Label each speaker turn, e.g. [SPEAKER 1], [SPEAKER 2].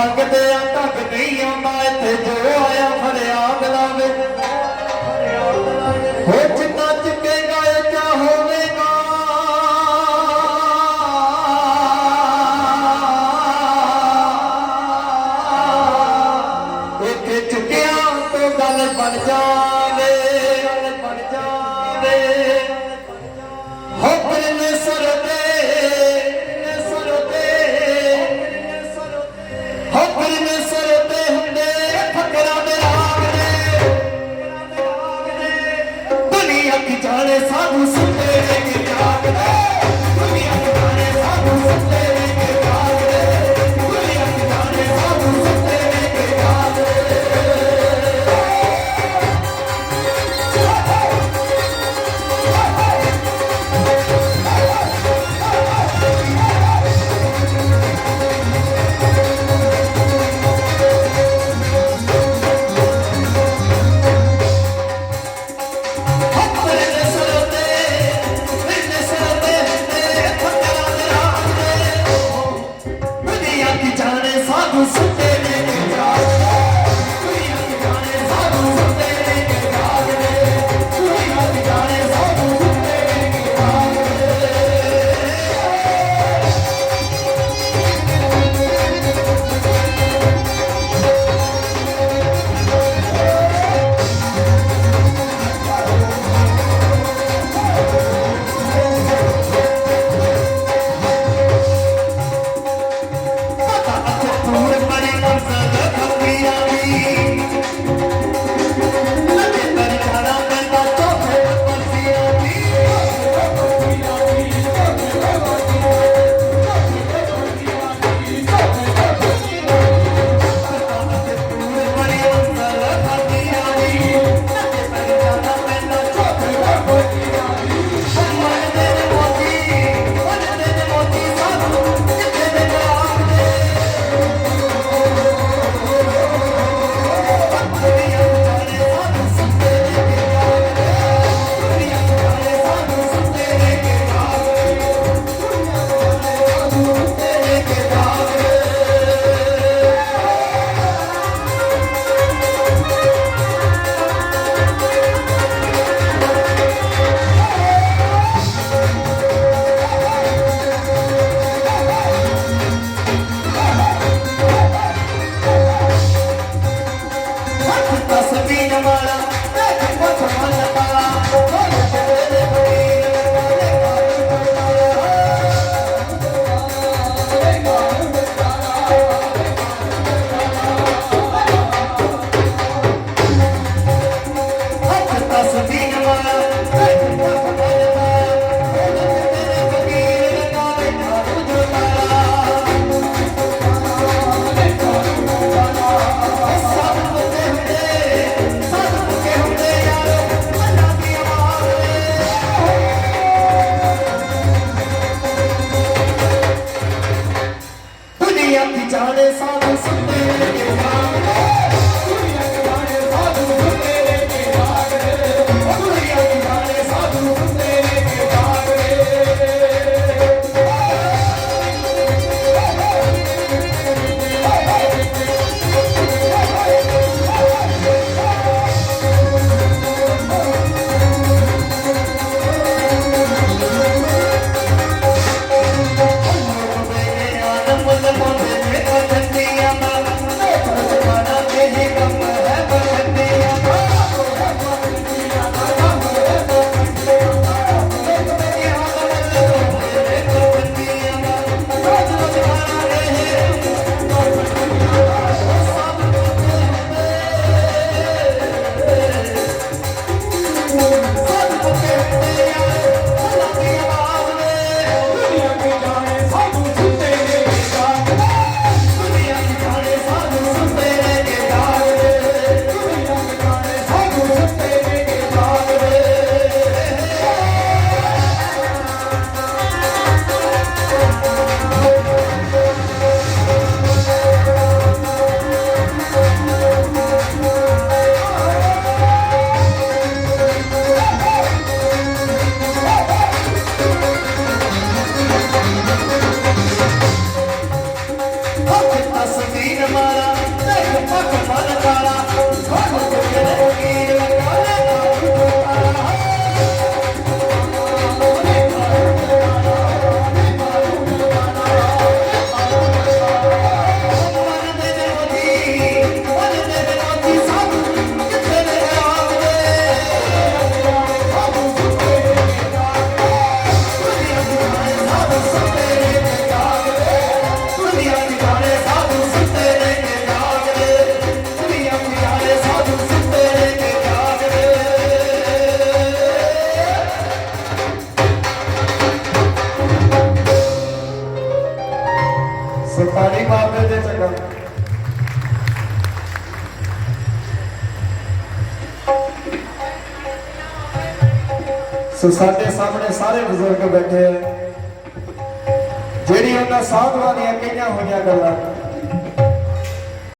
[SPEAKER 1] ਮੰਗਦੇ ਆ ਤੱਕ ਨਹੀਂ ਆਉਂਦਾ ਇੱਥੇ ਜੋ ਜਾਣੇ ਸਾਧੂ ਸੁੱਤੇ ਨੇ ਕਿ ਜਾਗਦੇ Hasta जाने सा ਸੋ ਸਾਡੇ ਸਾਹਮਣੇ ਸਾਰੇ ਬਜ਼ੁਰਗ ਬੈਠੇ ਆ। ਜਿਹੜੀ ਉਹਨਾਂ ਸਾਧੂਆਂ ਦੀਆਂ ਕਈਆਂ ਹੋਈਆਂ ਗੱਲਾਂ।